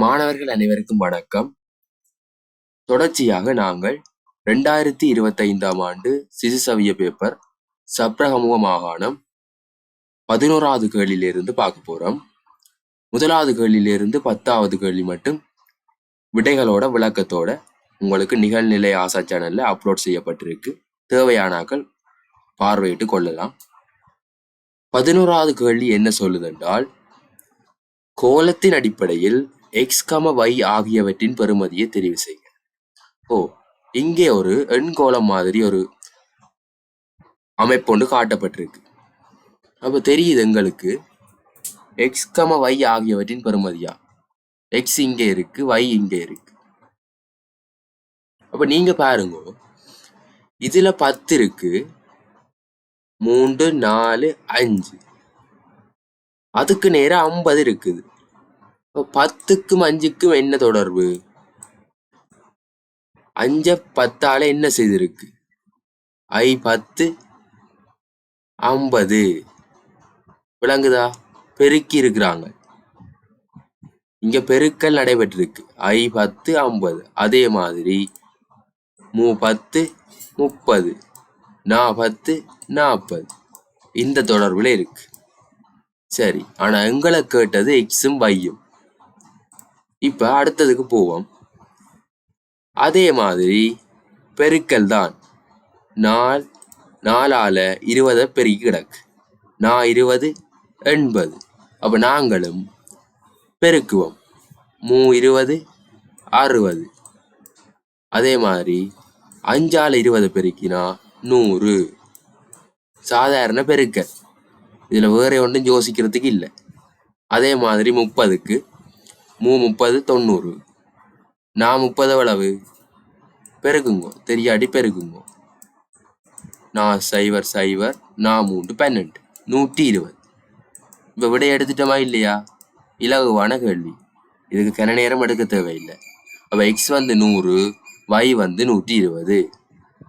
மாணவர்கள் அனைவருக்கும் வணக்கம். தொடர்ச்சியாக நாங்கள் ரெண்டாயிரத்தி இருபத்தைந்தாம் ஆண்டு சிசுசவிய பேப்பர் சப்ரகமுக மாகாணம் பதினோராவது கேள்வியிலிருந்து பார்க்க போறோம். முதலாவது கேள்வியிலிருந்து பத்தாவது கேள்வி மட்டும் விடைகளோட விளக்கத்தோட உங்களுக்கு நிகழ்நிலை ஆசா சேனல்ல அப்லோட் செய்யப்பட்டிருக்கு. தேவையானாக்கள் பார்வையிட்டு கொள்ளலாம். பதினோராவது கேள்வி என்ன சொல்லுதென்றால் கோலத்தின் அடிப்படையில் எக்ஸ் கம வை ஆகியவற்றின் பெறுமதியை தெரிவு செய்க. ஓ இங்கே ஒரு எண்கோளம் மாதிரி ஒரு அமைப்பு ஒன்று காட்டப்பட்டிருக்கு. அப்போ தெரியுது எங்களுக்கு எக்ஸ் கம வை ஆகியவற்றின் பெறுமதியா? எக்ஸ் இங்கே இருக்கு வை இங்கே இருக்கு. அப்போ நீங்கள் பாருங்க. இதில் பத்து இருக்கு. மூன்று நாலு அஞ்சு. அதுக்கு நேரம் ஐம்பது இருக்குது. பத்துக்கும் அஞ்சுக்கும் என்ன தொடர்பு? அஞ்ச பத்தால என்ன செய்திருக்கு? ஐ பத்து ஐம்பது. விளங்குதா? பெருக்கி இருக்கிறாங்க. இங்க பெருக்கல் நடைபெற்றிருக்கு. ஐ பத்து ஐம்பது. அதே மாதிரி மூ பத்து முப்பது. நா பத்து நாற்பது இந்த தொடர்பில் இருக்கு. சரி. ஆனா எங்களை கேட்டது எக்ஸும் பையும் இப்போ அடுத்ததுக்கு போவோம். அதே மாதிரி பெருக்கல் தான். நாள் நாலால் இருபதை பெருக்கி கிடக்கு. நான் இருபது எண்பது. அப்போ நாங்களும் பெருக்குவோம். மூ இருபது அறுபது அதே மாதிரி அஞ்சால் இருபதை பெருக்கினா நூறு. சாதாரண பெருக்கல். இதில் வேறு ஒன்றும் யோசிக்கிறதுக்கு இல்லை. அதே மாதிரி முப்பதுக்கு மூ முப்பது தொண்ணூறு. நான் முப்பது எவ்வளவு பெருகுங்கோ. தெரியாட்டி பெருகுங்கோ. நான் சைவர் சைவர். நான் மூன்று பன்னெண்டு. நூற்றி இருபது. இப்போ விடை எடுத்துட்டோமா இல்லையா? இலகுவான கேள்வி. இதுக்கு கன நேரம் எடுக்க தேவையில்லை. அப்போ எக்ஸ் வந்து நூறு வை வந்து நூற்றி இருபது.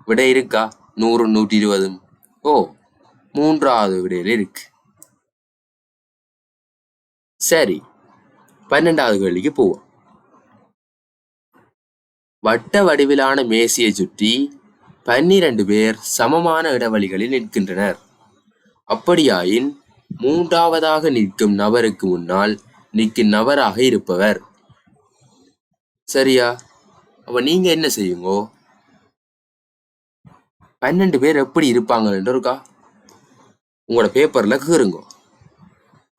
விடை இருக்கா? நூறு நூற்றி இருபதும் ஓ மூன்றாவது விடையில இருக்கு. சரி. பன்னெண்டாவது கேள்விக்கு போவோம். வட்ட வடிவிலான மேசையை சுற்றி பன்னிரண்டு பேர் சமமான இடைவெளிகளில் நிற்கின்றனர். அப்படியாயின் மூன்றாவதாக நிற்கும் நபருக்கு முன்னால் நிற்கும் நபராக இருப்பவர். சரியா? அப்ப நீங்க என்ன செய்யுங்கோ? பன்னெண்டு பேர் எப்படி இருப்பாங்கன்னு இருக்கா உங்களோட பேப்பர்ல கீறுங்கோ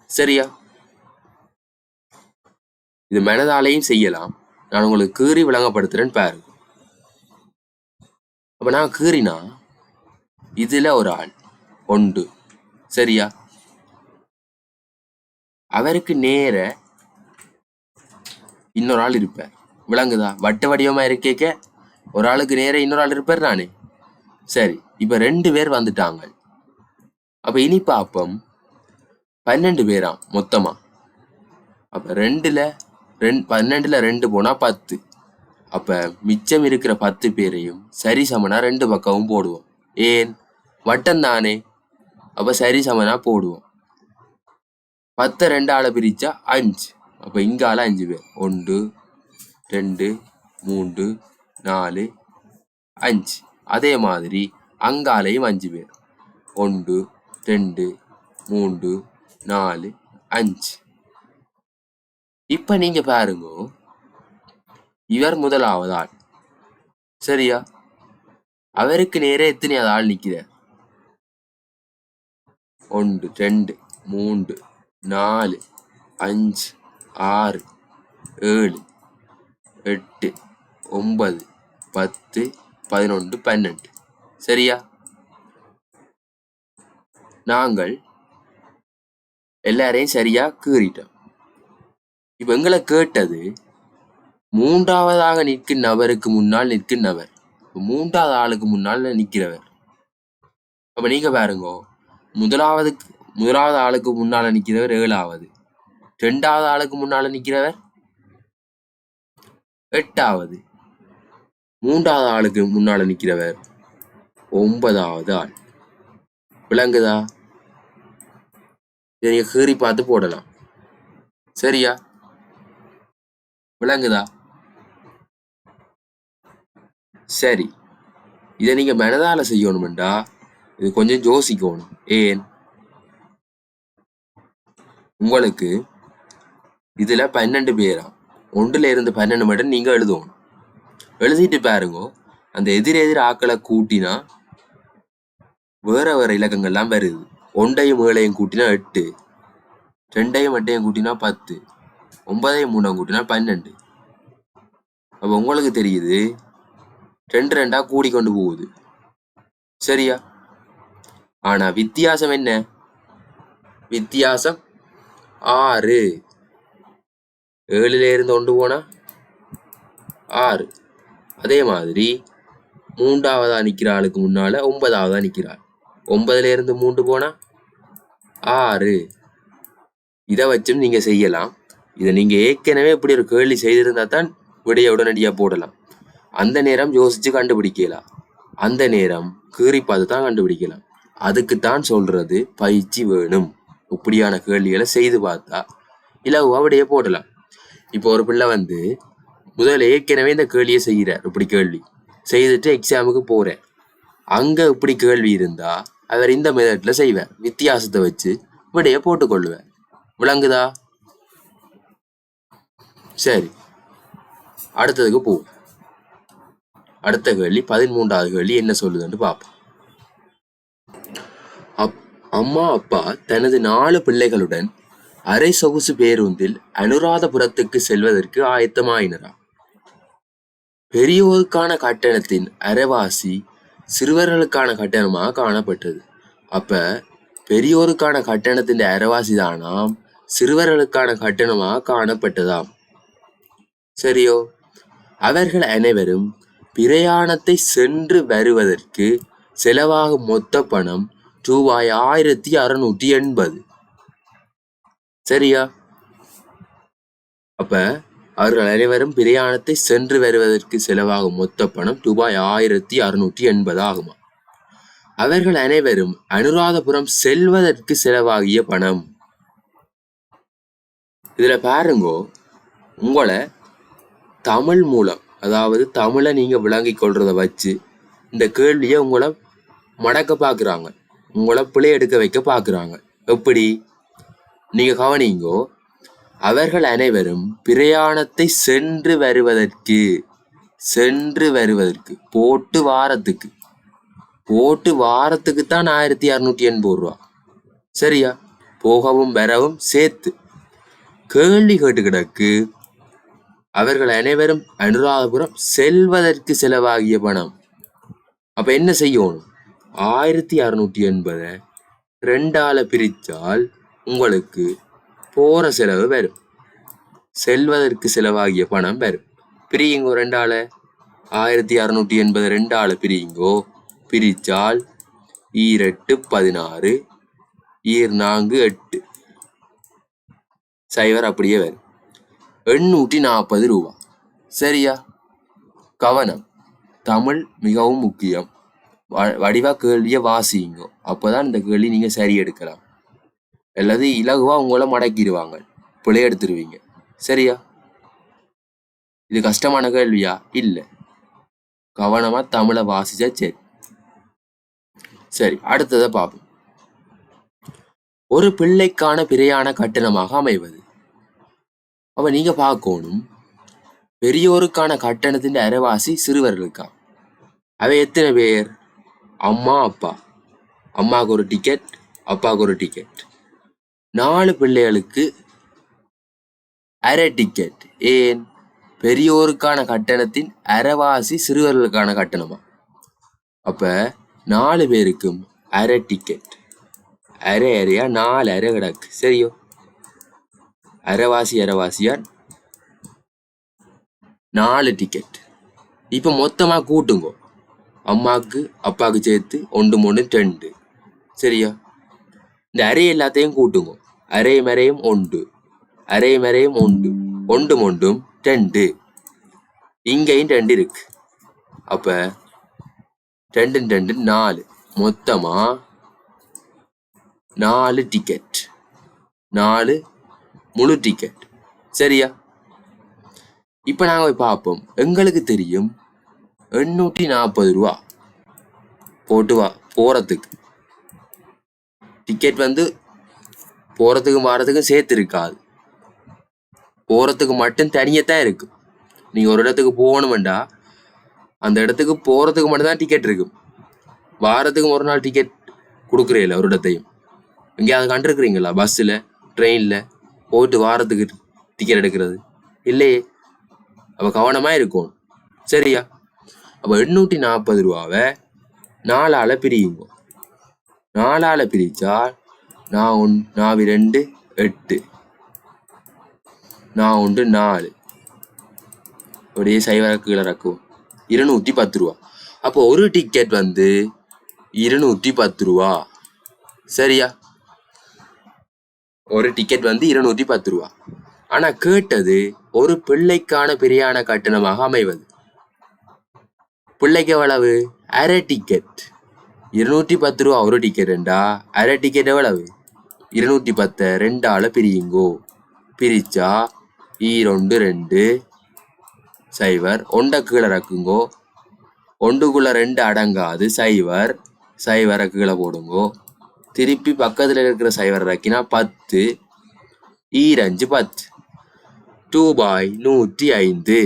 சரியா? இது மனதாலையும் செய்யலாம். நான் உங்களுக்கு கீறி விளங்கப்படுத்துறேன்னு பாருங்க அப்ப நான் கீறினா இதுல ஒரு ஆள். ஒன்று. சரியா? அவருக்கு நேர இன்னொரு ஆள் இருப்பார். விளங்குதா? வட்ட வடிவமா இருக்கேக்க? ஒரு ஆளுக்கு நேர இன்னொரு ஆள் இருப்பார் நானே சரி இப்ப ரெண்டு பேர் வந்துட்டாங்க. அப்ப இனி பாப்பம் பன்னெண்டு பேராம் மொத்தமா? அப்ப ரெண்டுல ரெண் பன்னெண்டில் ரெண்டு போனால் பத்து. அப்போ மிச்சம் இருக்கிற பத்து பேரையும் சரி சமனா ரெண்டு பக்கமும் போடுவோம். ஏன்? வட்டம் தானே. அப்போ சரி சமனா போடுவோம். பத்தை ரெண்டு ஆளை பிரித்தா அஞ்சு. அப்போ இங்கே ஆள அஞ்சு பேர். ஒன்று ரெண்டு மூன்று நாலு அஞ்சு. அதே மாதிரி அங்காலையும் அஞ்சு பேர். ஒன்று ரெண்டு மூன்று நாலு அஞ்சு. இப்ப நீங்க பாருங்க. இவர் முதலாவது ஆள் சரியா? அவருக்கு நேரே எத்தனையாவது ஆள் நிக்கிற ஒன்று ரெண்டு மூன்று நாலு அஞ்சு ஆறு ஏழு எட்டு ஒன்பது பத்து பதினொன்று பன்னெண்டு. சரியா? நாங்கள் எல்லாரையும் சரியா கீறிட்டோம். இப்ப எங்களை கேட்டது மூன்றாவதாக நிற்கும் நபருக்கு முன்னால் நிற்கும் நபர் மூன்றாவது ஆளுக்கு முன்னால் நிற்கிறவர். அப்போ நீங்க பாருங்க முதலாவது முதலாவது ஆளுக்கு முன்னால நிற்கிறவர் ஏழாவது. ரெண்டாவது ஆளுக்கு முன்னால நிற்கிறவர் எட்டாவது. மூன்றாவது ஆளுக்கு முன்னால நிற்கிறவர் ஒன்பதாவது ஆள். விளங்குதா? இதை நீங்க கீறி பார்த்து போடலாம். சரியா? விளங்குதா? சரி. இதை நீங்க மனதால செய்யணுமெண்டா. இது கொஞ்சம் யோசிக்கணும். ஏன்? உங்களுக்கு இதுல பன்னெண்டு பேரா? ஒன்றுல இருந்து பன்னெண்டு மட்டும் நீங்க எழுதணும். எழுதிட்டு பாருங்க. அந்த எதிர் எதிர் ஆக்களை கூட்டினா வேற வேற இலக்கங்கள்லாம் வருது. ஒன்றையும் ஏழையும் கூட்டினா எட்டு. ரெண்டையும் எட்டையும் கூட்டினா பத்து. ஒன்பதையும் மூணாம் கூட்டினா பன்னெண்டு. அப்போ உங்களுக்கு தெரியுது ரெண்டு ரெண்டாக கூடி கொண்டு போகுது. சரியா? ஆனால் வித்தியாசம் என்ன? வித்தியாசம் ஆறு. ஏழுல இருந்து ஒன்று போனா ஆறு. அதே மாதிரி மூன்றாவதா நிற்கிற ஆளுக்கு முன்னால ஒன்பதாவதா நிற்கிறாள் ஒன்பதுல இருந்து மூன்று போனா ஆறு. இதை வச்சும் நீங்க செய்யலாம். இதை நீங்க ஏற்கனவே இப்படி ஒரு கேள்வி செய்திருந்தா தான் விடையை உடனடியா போடலாம். அந்த நேரம் யோசிச்சு கண்டுபிடிக்கலாம். அந்த நேரம் கீறி பார்த்து தான் கண்டுபிடிக்கலாம். அதுக்குத்தான் சொல்றது பயிற்சி வேணும். இப்படியான கேள்விகளை செய்து பார்த்தா இலகுவாக விடையை போடலாம். இப்போ ஒரு பிள்ளை வந்து முதல்ல ஏற்கனவே இந்த கேள்வியை செய்கிறார் இப்படி கேள்வி. செய்துட்டு எக்ஸாமுக்கு போகிறேன் அங்க இப்படி கேள்வி இருந்தா அவர் இந்த மெதட்டில் செய்வார். வித்தியாசத்தை வச்சு விடையை போட்டுக்கொள்ளுவார் விளங்குதா? சரி. அடுத்ததுக்கு போவோம். அடுத்த கேள்வி பதிமூன்றாவது கேள்வி என்ன சொல்லுதுன்னு பார்ப்போம். அப் அம்மா அப்பா தனது நாலு பிள்ளைகளுடன் அரை சொகுசு பேருந்தில் அனுராதபுரத்துக்கு செல்வதற்கு ஆயத்தமாயினரா? பெரியோருக்கான கட்டணத்தின் அரைவாசி சிறுவர்களுக்கான கட்டணமாக காணப்பட்டது. அப்ப பெரியோருக்கான கட்டணத்தின் அரைவாசி தானாம் சிறுவர்களுக்கான கட்டணமாக காணப்பட்டதாம். சரியோ? அவர்கள் அனைவரும் பிரயாணத்தை சென்று வருவதற்கு செலவாகும் மொத்த பணம் ரூபாய் ஆயிரத்தி அறுநூற்றி எண்பது. சரியா? அப்ப அவர்கள் அனைவரும் பிரயாணத்தை சென்று வருவதற்கு செலவாகும் மொத்த பணம் ரூபாய் ஆயிரத்தி அறுநூற்றி எண்பது ஆகுமா? அவர்கள் அனைவரும் அனுராதபுரம் செல்வதற்கு செலவாகிய பணம். இதுல பாருங்கோ உங்களை தமிழ் மூலம் அதாவது தமிழை நீங்கள் விளங்கிக் கொள்றத வச்சு இந்த கேள்வியை உங்களை மடக்க பார்க்குறாங்க உங்களை பிழை எடுக்க வைக்க பார்க்குறாங்க எப்படி? நீங்கள் கவனிங்கோ அவர்கள் அனைவரும் பிரயாணத்தை சென்று வருவதற்கு சென்று வருவதற்கு போட்டு வாரத்துக்கு போட்டு வாரத்துக்கு தான் ஆயிரத்தி அறுநூற்றி எண்பது ரூபா. சரியா? போகவும் வரவும் சேர்த்து. கேள்வி கேட்டு கிடக்கு அவர்கள் அனைவரும் அனுராதபுரம் செல்வதற்கு செலவாகிய பணம். அப்ப என்ன செய்யணும் ஆயிரத்தி அறுநூற்றி எண்பதை ரெண்டால பிரிச்சால் உங்களுக்கு போற செலவு வரும். செல்வதற்கு செலவாகிய பணம் வரும். பிரியுங்கோ ரெண்டால ஆயிரத்தி அறுநூற்றி எண்பது ரெண்டால பிரியுங்கோ பிரித்தால் ஈரெட்டு பதினாறு ஈர் நான்கு எட்டு. சைவர் அப்படியே வரும். எண்ணூற்றி நாற்பது ரூபா. சரியா? கவனம். தமிழ் மிகவும் முக்கியம். வ- வடிவா கேள்வியை வாசிங்க அப்போதான் இந்த கேள்வி நீங்க சரி எடுக்கலாம். அல்லது இலகுவா உங்களை மடக்கிடுவாங்க. பிழை எடுத்துருவீங்க. சரியா? இது கஷ்டமான கேள்வியா? இல்ல. கவனமா தமிழை வாசிச்சா சரி. சரி அடுத்ததை பார்ப்போம். ஒரு பிள்ளைக்கான பிரயாண கட்டணமாக அமைவது. அப்ப நீங்க பார்க்கணும். பெரியோருக்கான கட்டணத்தின் அரைவாசி சிறுவர்களுக்கா? அவை எத்தனை பேர்? அம்மா அப்பா. அம்மாவுக்கு ஒரு டிக்கெட் அப்பாவுக்கு ஒரு டிக்கெட் நாலு பிள்ளைகளுக்கு அரை டிக்கெட் ஏன்? பெரியோருக்கான கட்டணத்தின் அரைவாசி சிறுவர்களுக்கான கட்டணமா? அப்ப நாலு பேருக்கும் அரை டிக்கெட் அரை அரையா நாலு அரை கிடக்கு. சரியோ? அரைவாசி அரைவாசியா நாலு டிக்கெட் இப்போ மொத்தமாக கூட்டுங்கோ. அம்மாவுக்கு அப்பாவுக்கு சேர்த்து ஒன்று மூணு ரெண்டு. சரியா? இந்த அரை எல்லாத்தையும் கூட்டுங்க. அரை மறையும் ஒன்று. அரை மறையும் ஒன்று. ஒன்று ஒன்றும் ரெண்டு. இங்கேயும் ரெண்டு இருக்கு. அப்போ ரெண்டு ரெண்டு நாலு. மொத்தமாக நாலு டிக்கெட் நாலு முழு டிக்கெட் சரியா? இப்போ நாங்கள் போய் பார்ப்போம். எங்களுக்கு தெரியும் எண்ணூற்றி நாற்பது ரூபா. போட்டு வா போகிறதுக்கு டிக்கெட் வந்து போகிறதுக்கும் வாரத்துக்கும் சேர்த்து இருக்காது போகிறதுக்கு மட்டும் தனியத்தான் இருக்கு. நீங்கள் ஒரு இடத்துக்கு போகணுமெண்டா அந்த இடத்துக்கு போகிறதுக்கு மட்டும்தான் டிக்கெட் இருக்கும் வாரத்துக்கு ஒரு நாள் டிக்கெட் கொடுக்குறீல்ல ஒரு இடத்தையும். எங்கேயாவது கண்டிருக்கிறீங்களா? பஸ்ஸில் ட்ரெயினில் போயிட்டு வாரத்துக்கு டிக்கெட் எடுக்கிறது. இல்லையே அப்போ கவனமாக இருக்கும் சரியா? அப்போ எண்ணூற்றி நாற்பது ரூபாவை நாலால் பிரியுங்க. நாலால் பிரித்தா நான் ஒன் நாவி ரெண்டு எட்டு. நான் ஒன்று நாலு. அப்படியே சைவர கீழே இறக்குவோம். இருநூற்றி பத்து ரூபா. அப்போ ஒரு டிக்கெட் வந்து இருநூற்றி பத்து ரூபா. சரியா? ஒரு டிக்கெட் வந்து இருநூற்றி பத்து ரூபா. ஆனா கேட்டது ஒரு பிள்ளைக்கான பிரியாண கட்டணமாக அமைவது. பிள்ளைக்கு எவ்வளவு? அரை டிக்கெட் இருநூற்றி பத்து ரூபா ஒரு டிக்கெட்டுண்டா அரை டிக்கெட் எவ்வளவு? இருநூற்றி பத்தை ரெண்டால பிரியுங்கோ. பிரிச்சா ஈரொண்டு ரெண்டு. சைவர் ஒண்ட கீழே இறக்குங்கோ. ஒண்டுக்குள்ள ரெண்டு அடங்காது சைவர். சைவரை கீழே போடுங்கோ. திருப்பி பக்கத்தில் இருக்கிற சைவர் இறக்கினா பத்து ஈரஞ்சு பத்து. ரூபாய் நூற்றி ஐந்து.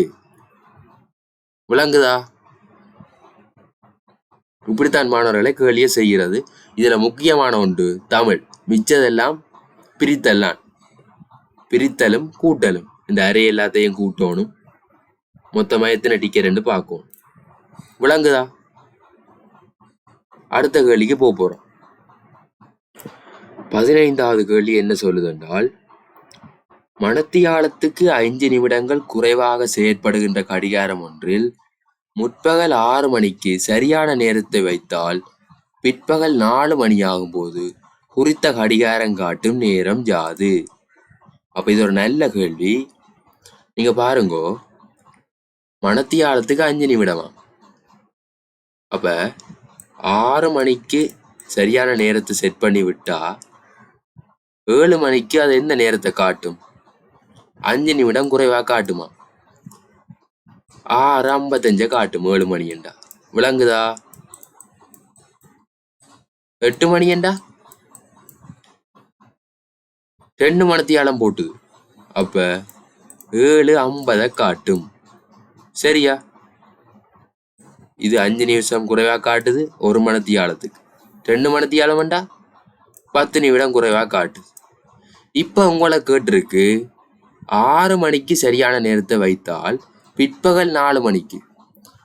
விளங்குதா? இப்படித்தான் மாணவர்களை கேள்வியை செய்கிறது. இதில் முக்கியமான ஒன்று தமிழ். மிச்சதெல்லாம் பிரித்தல்லான் பிரித்தலும் கூட்டலும். இந்த அறை எல்லாத்தையும் கூட்டணும். மொத்தமாக எத்தனை டிக்கெட்னு பார்க்கும் விளங்குதா? அடுத்த கேள்விக்கு போக போகிறோம் பதினைந்தாவது கேள்வி என்ன சொல்லுது என்றால் மணத்தியாலத்துக்கு ஐந்து நிமிடங்கள் குறைவாக செயற்படுகின்ற கடிகாரம் ஒன்றில் முற்பகல் ஆறு மணிக்கு சரியான நேரத்தை வைத்தால் பிற்பகல் நாலு மணியாகும் போது குறித்த கடிகாரம் காட்டும் நேரம் யாது? அப்போ இது ஒரு நல்ல கேள்வி. நீங்கள் பாருங்கோ மணத்தியாலத்துக்கு அஞ்சு நிமிடமா? அப்போ ஆறு மணிக்கு சரியான நேரத்தை செட் பண்ணி விட்டால் ஏழு மணிக்கு அது எந்த நேரத்தை காட்டும்? அஞ்சு நிமிடம் குறைவா காட்டுமா? ஆறு ஐம்பத்தஞ்ச காட்டும் ஏழு மணியண்டா. விளங்குதா? எட்டு மணியண்டா? ரெண்டு மணத்தியாலம் போட்டு. அப்ப ஏழு ஐம்பதை காட்டும். சரியா? இது அஞ்சு நிமிஷம் குறைவா காட்டுது ஒரு மணத்தியாலத்துக்கு. ரெண்டு மணத்தியாலம் வேண்டா பத்து நிமிடம் குறைவா காட்டுது. இப்போ உங்களை கேட்டிருக்கு. ஆறு மணிக்கு சரியான நேரத்தை வைத்தால் பிற்பகல் நாலு மணிக்கு.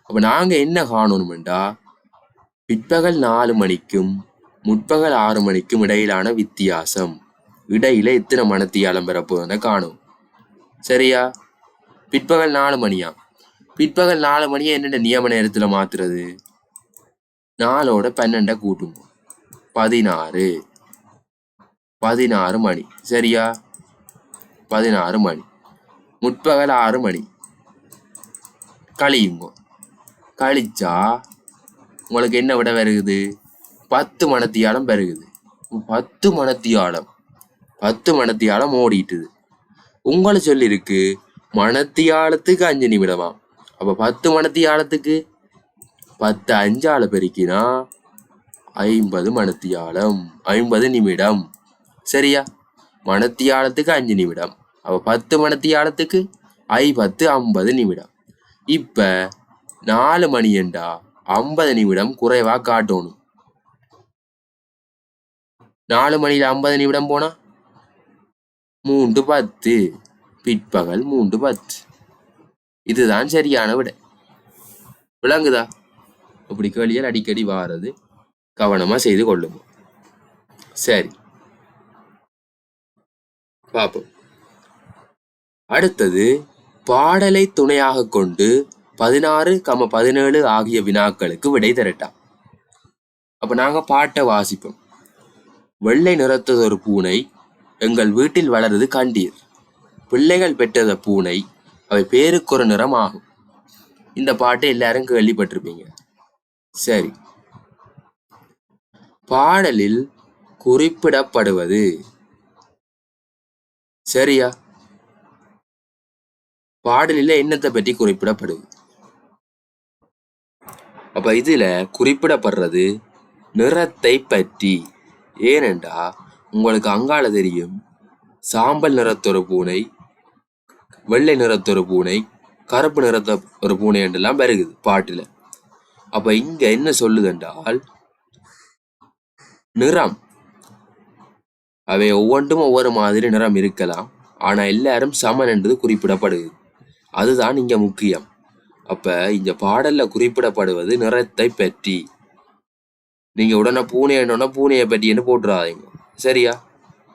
அப்போ நாங்கள் என்ன காணணும்டா பிற்பகல் நாலு மணிக்கும் முற்பகல் ஆறு மணிக்கும் இடையிலான வித்தியாசம். இடையில எத்தனை மணத்தியாலம் பெறப்போகுதுன்னு காணும். சரியா? பிற்பகல் நாலு மணியா? பிற்பகல் நாலு மணியை என்னென்ன நியம நேரத்தில் மாத்துறது? நாலோட பன்னெண்டை கூட்டுங்க. பதினாறு. பதினாறு மணி. சரியா? பதினாறு மணி. முற்பகல் ஆறு மணி. கழியுங்க. கழிச்சா உங்களுக்கு என்ன விட வருகுது? பத்து மணத்தியாலம் பெருகுது பத்து மணத்தியாலம். பத்து மணத்தியாலம் ஓடிட்டுது. உங்களை சொல்லியிருக்கு மணத்தியாலத்துக்கு அஞ்சு நிமிடமா? அப்ப பத்து மணத்தியாலத்துக்கு? பத்து அஞ்சால பெருக்கினா ஐம்பது மணத்தியாலம். ஐம்பது நிமிடம். சரியா? மணத்தியாலத்துக்கு அஞ்சு நிமிடம். அப்ப பத்து மணத்தியாலத்துக்கு ஐ பத்து ஐம்பது நிமிடம். இப்ப நாலு மணி என்றா ஐம்பது நிமிடம் குறைவா காட்டணும். நாலு மணியில் ஐம்பது நிமிடம் போனா? மூன்று பத்து. பிற்பகல் மூன்று பத்து. இதுதான் சரியான விட. விளங்குதா? அப்படி கேள்விகள் அடிக்கடி வாரது. கவனமா செய்து கொள்ளுங்க. சரி. பார்ப்போம். அடுத்தது பாடலை துணையாக கொண்டு பதினாறு கம பதினேழு ஆகிய வினாக்களுக்கு விடை திரட்டாம். அப்ப நாங்க பாட்டை வாசிப்போம். வெள்ளை நிறத்ததொரு பூனை எங்கள் வீட்டில் வளருது கண்டீர். பிள்ளைகள் பெற்றத பூனை அவை பேருக்கொரு நிறம் ஆகும் இந்த பாட்டை எல்லாரும் கேள்விப்பட்டிருப்பீங்க. சரி. பாடலில் குறிப்பிடப்படுவது சரியா? பாடலில் என்னத்தை பற்றி குறிப்பிடப்படுது? அப்ப இதுல குறிப்பிடப்படுறது நிறத்தை பற்றி. ஏனென்றா உங்களுக்கு அங்கால தெரியும். சாம்பல் நிறத்தொரு பூனை வெள்ளை நிறத்தொரு பூனை கருப்பு நிறத்த ஒரு பூனை என்றெல்லாம் வருகுது பாட்டுல. அப்ப இங்க என்ன சொல்லுதென்றால் நிறம் அவை ஒவ்வொன்றும் ஒவ்வொரு மாதிரி நிறம் இருக்கலாம் ஆனால் எல்லாரும் சமன் என்பது குறிப்பிடப்படுது அதுதான் இங்கே முக்கியம். அப்போ இந்த பாடலில் குறிப்பிடப்படுவது நிறத்தை பற்றி. நீங்கள் உடனே பூனை என்னன்னா பூனையை பற்றின்னு போட்டுறாதீங்க. சரியா?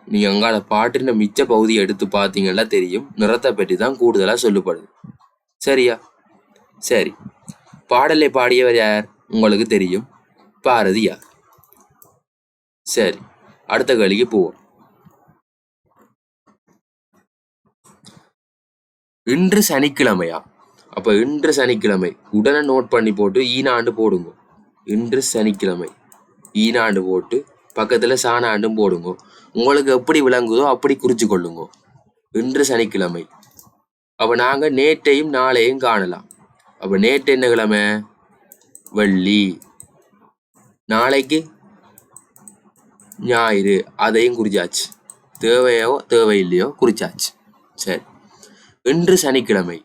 நீங்கள் அங்கால பாட்டின மிச்ச பகுதியை எடுத்து பார்த்தீங்கன்னா தெரியும். நிறத்தை பற்றி தான் கூடுதலாக சொல்லப்படுது சரியா? சரி. பாடலை பாடியவர் யார்? உங்களுக்கு தெரியும். பாரதி யார்? சரி. அடுத்த கேள்விக்கு போவோம். இன்று சனிக்கிழமையா? அப்ப இன்று சனிக்கிழமை. உடனே நோட் பண்ணி போட்டு ஈனாண்டு போடுங்க. இன்று சனிக்கிழமை. ஈனாண்டு போட்டு பக்கத்துல சாணாண்டும் போடுங்க. உங்களுக்கு எப்படி விளங்குதோ அப்படி குறிச்சு கொள்ளுங்க. இன்று சனிக்கிழமை. அப்ப நாங்க நேற்றையும் நாளையும் காணலாம். அப்ப நேற்று என்ன கிழமை? வெள்ளி. நாளைக்கு ஞாயிறு அதையும் குறிச்சாச்சு. தேவையோ தேவையில்லையோ குறிச்சாச்சு. சரி. இன்று சனிக்கிழமை.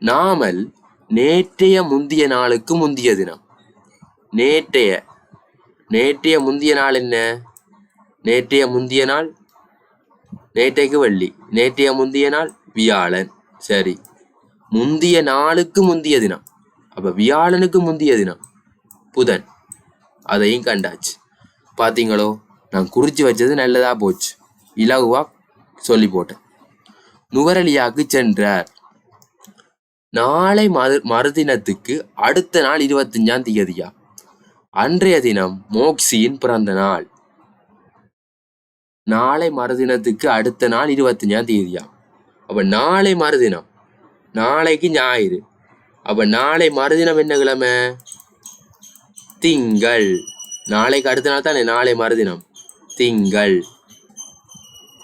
நாமல் நேற்றைய முந்திய நாளுக்கு முந்திய தினம். நேற்றைய. நேற்றைய முந்திய நாள் என்ன? நேற்றைய முந்திய நாள்? நேற்றைக்கு வெள்ளி. நேற்றைய முந்திய நாள்? வியாழன். சரி. முந்திய நாளுக்கு முந்திய தினம். அப்ப வியாழனுக்கு முந்திய தினம். புதன். அதையும் கண்டாச்சு. பாத்தீங்களோ? நான் குறிச்சு வச்சது நல்லதா போச்சு. இலகுவா சொல்லி போட்டேன். நுவரலியாக்கு சென்றார். நாளை மறு மறுதினத்துக்கு அடுத்த நாள் இருபத்தஞ்சாம் தேதியா? அன்றைய தினம் மோக்சியின் பிறந்த நாள். நாளை மறுதினத்துக்கு அடுத்த நாள் இருபத்தஞ்சாம் தேதியா? அப்ப நாளை மறுதினம். நாளைக்கு ஞாயிறு. அப்ப நாளை மறுதினம் என்ன கிழமை? திங்கள். நாளைக்கு அடுத்த நாள் தானே நாளை மறுதினம். திங்கள்.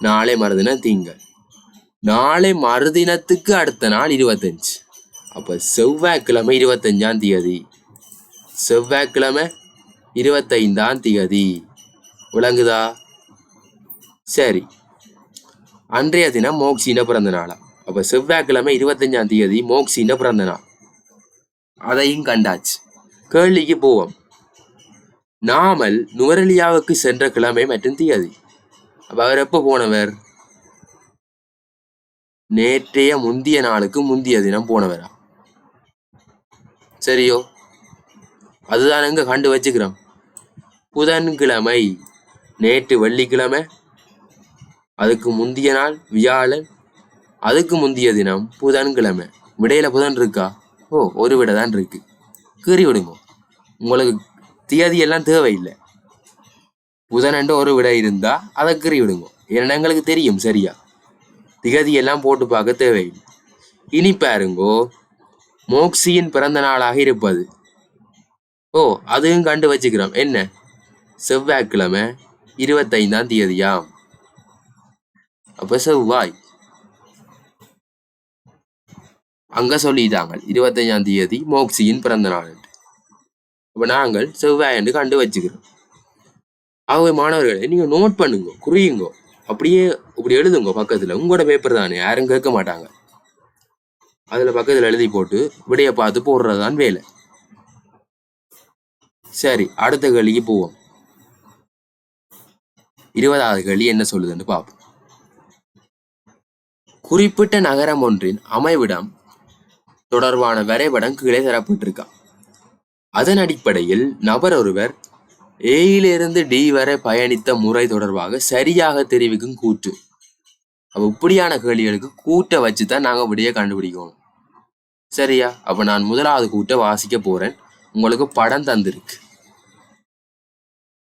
நாளை மறுதினம் திங்கள். நாளை மறுதினத்துக்கு அடுத்த நாள் இருபத்தஞ்சு. அப்போ செவ்வாய்க்கிழமை இருபத்தஞ்சாம் தேதி செவ்வாய்க்கிழமை இருபத்தைந்தாம் தேதி விளங்குதா? சரி. அன்றைய தினம் மோக்ஷின பிறந்த நாளா? அப்போ செவ்வாய்க்கிழமை இருபத்தஞ்சாம் தேதி மோக்ஷின பிறந்த நாள். அதையும் கண்டாச்சு. கேள்விக்கு போவோம். நாமல் நுவரெலியாவுக்கு சென்ற கிழமை மற்றும் தியதி அப்போ அவர் எப்போ போனவர்? நேற்றைய முந்திய நாளுக்கு முந்திய தினம் போனவரா? சரியோ அதுதான் எங்க கண்டு வச்சுக்கிறோம். புதன்கிழமை நேற்று வெள்ளிக்கிழமை அதுக்கு முந்திய நாள் வியாழன் அதுக்கு முந்திய தினம் புதன்கிழமை. விடையில புதன் இருக்கா? ஓ ஒரு விடை தான் இருக்கு. கீறி விடுங்க உங்களுக்கு தியதி எல்லாம் தேவையில்லை. புதனண்டு ஒரு விடை இருந்தா அதை கறி விடுங்க ஏன்னா எங்களுக்கு தெரியும் சரியா? திகதி எல்லாம் போட்டு பார்க்க தேவையில்லை. இனி பாருங்கோ மோக்ஸியின் பிறந்த நாளாக இருப்பது. ஓ அதுவும் கண்டு வச்சுக்கிறோம். என்ன? செவ்வாய்க்கிழமை இருபத்தைந்தாம் தேதியாம். அப்ப செவ்வாய். அங்க சொல்லிட்டாங்க. இருபத்தஞ்சாம் தேதி மோக்ஸியின் பிறந்த நாள். இப்போ நாங்கள் செவ்வாயன்று கண்டு வச்சுக்கிறோம். ஆகவே மாணவர்களை நீங்க நோட் பண்ணுங்க குறியுங்க. அப்படியே இப்படி எழுதுங்க பக்கத்துல. உங்களோட பேப்பர் தானே யாரும் கேட்க மாட்டாங்க. அதுல பக்கத்துல எழுதி போட்டு விடைய பார்த்து போடுறதுதான் வேலை. சரி அடுத்த கேள்விக்கு போவோம். இருபதாவது கேள்வி என்ன சொல்லுதுன்னு பார்ப்போம். குறிப்பிட்ட நகரம் ஒன்றின் அமைவிடம் தொடர்பான வரைபடம் கீழே தரப்பட்டிருக்கான் அதன் அடிப்படையில் நபர் ஒருவர் ஏயிலிருந்து டி வரை பயணித்த முறை தொடர்பாக சரியாக தெரிவிக்கும் கூற்று. அப்போ இப்படியான கேள்விகளுக்கு கூட்டை வச்சு தான் நாங்க இப்படியே கண்டுபிடிக்கணும். சரியா? அப்போ நான் முதலாவது கூட்டை வாசிக்க போறேன். உங்களுக்கு படம் தந்திருக்கு.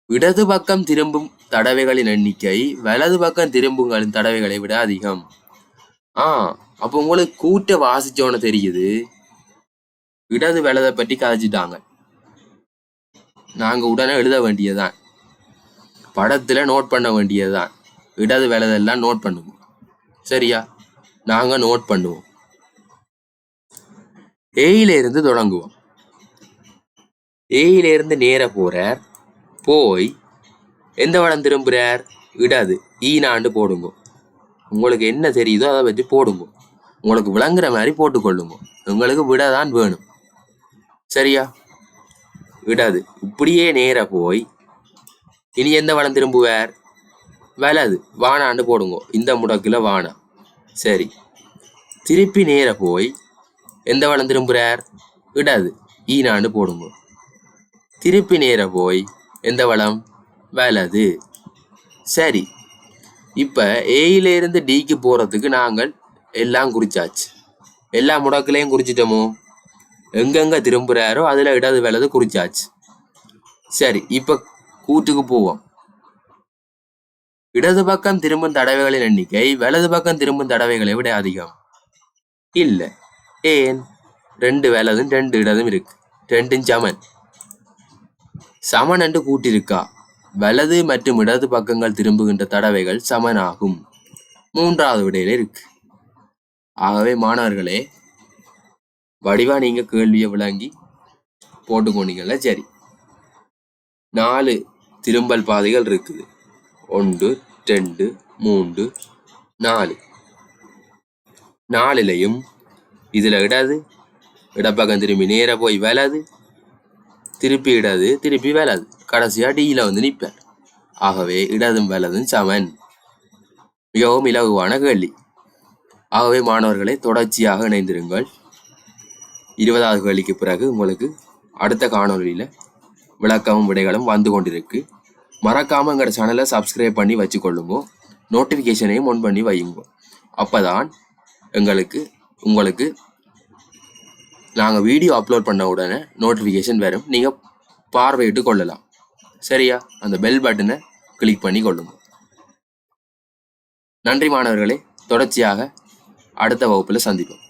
இடது பக்கம் திரும்பும் தடவைகளின் எண்ணிக்கை வலது பக்கம் திரும்புங்களின் தடவைகளை விட அதிகம். ஆ அப்போ உங்களுக்கு கூட்டை வாசிச்சோன்னு தெரியுது. இடது வலதை பற்றி கதைச்சிட்டாங்க. நாங்கள் உடனே எழுத வேண்டியதுதான். படத்தில் நோட் பண்ண வேண்டியதுதான். இடது வலதெல்லாம் நோட் பண்ணுவோம். சரியா? நாங்கள் நோட் பண்ணுவோம். ஏயிலிருந்து தொடங்குவோம். ஏயிலிருந்து நேர போறார். போய் எந்த வளம் திரும்புகிறார் இடது. E ஈனாண்டு போடுங்க. உங்களுக்கு என்ன தெரியுதோ அதை பற்றி போடுங்க. உங்களுக்கு விளங்குற மாதிரி போட்டுக்கொள்ளுங்க. உங்களுக்கு விட தான் வேணும். சரியா? விடாது. இப்படியே நேர போய் இனி எந்த வளம் திரும்புவார்? வலது வானான்னு போடுங்க. இந்த முடக்கில் வானா. சரி. திருப்பி நேர போய் எந்த வளம் திரும்புகிறார் விடாது. ஈனான்னு போடுங்க. திருப்பி நேர போய் எந்த வளம்? வலது. சரி. இப்போ ஏயிலேருந்து டிக்கு போகிறதுக்கு நாங்கள் எல்லாம் குறிச்சாச்சு. எல்லா முடக்கிலையும் குறிச்சிட்டோமோ? எங்கெங்க திரும்புறாரோ அதில் இடது வலது குறிச்சாச்சு. சரி இப்போ கூட்டுக்கு போவோம். இடது பக்கம் திரும்பும் தடவைகளின் எண்ணிக்கை வலது பக்கம் திரும்பும் தடவைகளை விட அதிகம். இல்லை ஏன்? ரெண்டு வலதும் ரெண்டு இடதும் இருக்கு. ரெண்டும் சமன். சமன் என்று கூட்டிருக்கா வலது மற்றும் இடது பக்கங்கள் திரும்புகின்ற தடவைகள் சமனாகும். மூன்றாவது விடையில இருக்கு. ஆகவே மாணவர்களே வடிவா நீங்க கேள்வியை விளங்கி போட்டுக்கொண்டீங்கல்ல? சரி. நாலு திரும்பல் பாதைகள் இருக்குது. ஒன்று ரெண்டு மூன்று நாலு. நாலுலையும் இதுல இடது இடப்பக்கம் திரும்பி நேர போய் வலது திருப்பி இடது திருப்பி வலது. கடைசியா டீயில் வந்து நிற்பேன் ஆகவே இடதும் வேலதும் சமன். மிகவும் இலகுவான கேள்வி. ஆகவே மாணவர்களை தொடர்ச்சியாக இணைந்திருங்கள். இருபதாவது கேள்விக்கு பிறகு உங்களுக்கு அடுத்த காணொலியில் விளக்கமும் விடைகளும் வந்து கொண்டிருக்கு. மறக்காமல் எங்களோட சேனலை சப்ஸ்கிரைப் பண்ணி வச்சுக்கொள்ளுங்க. நோட்டிஃபிகேஷனையும் ஒன் பண்ணி வையுங்க. அப்பதான் எங்களுக்கு உங்களுக்கு நாங்கள் வீடியோ அப்லோட் பண்ண உடனே நோட்டிஃபிகேஷன் வரும். நீங்கள் பார்வையிட்டு கொள்ளலாம். சரியா? அந்த பெல் பட்டனை கிளிக் பண்ணி கொள்ளுங்க. நன்றி மாணவர்களே. தொடர்ச்சியாக அடுத்த வகுப்பில் சந்திப்போம்.